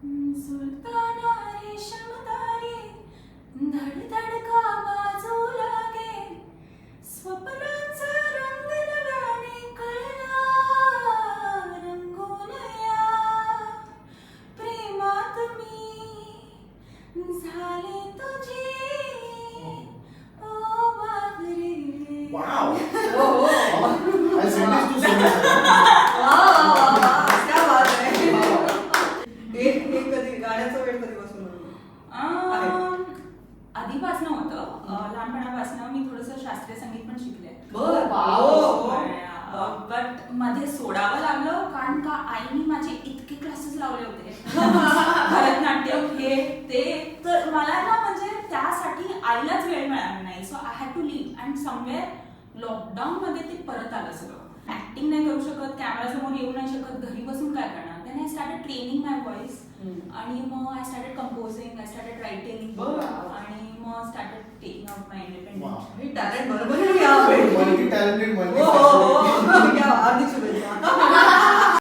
Sultana रेशम तारे धड धड का वाजू लागे स्वप्नांचा रंग नव्याने कळला रंगून या. प्रेमात मी झाले तुझे आधीपासनं होतं. लहानपणापासनं मी थोडंसं शास्त्रीय संगीत पण शिकले. बर. हो. बटमध्ये सोडावं लागलं कारण का आईने माझे इतके क्लासेस लावले होते. भरतनाट्यम हे ते. तर मला ना म्हणजे त्यासाठी आईलाच वेळ मिळाला नाही. So I had to leave and somewhere lockdown मध्ये ते परत आलं सगळं. ऍक्टिंग नाही करू शकत कॅमेरा समोर येऊ नाही शकत घरी बसून काय करणार? त्याने I started training my voice. आणि मग I started composing I started writing talent बरोबर आहे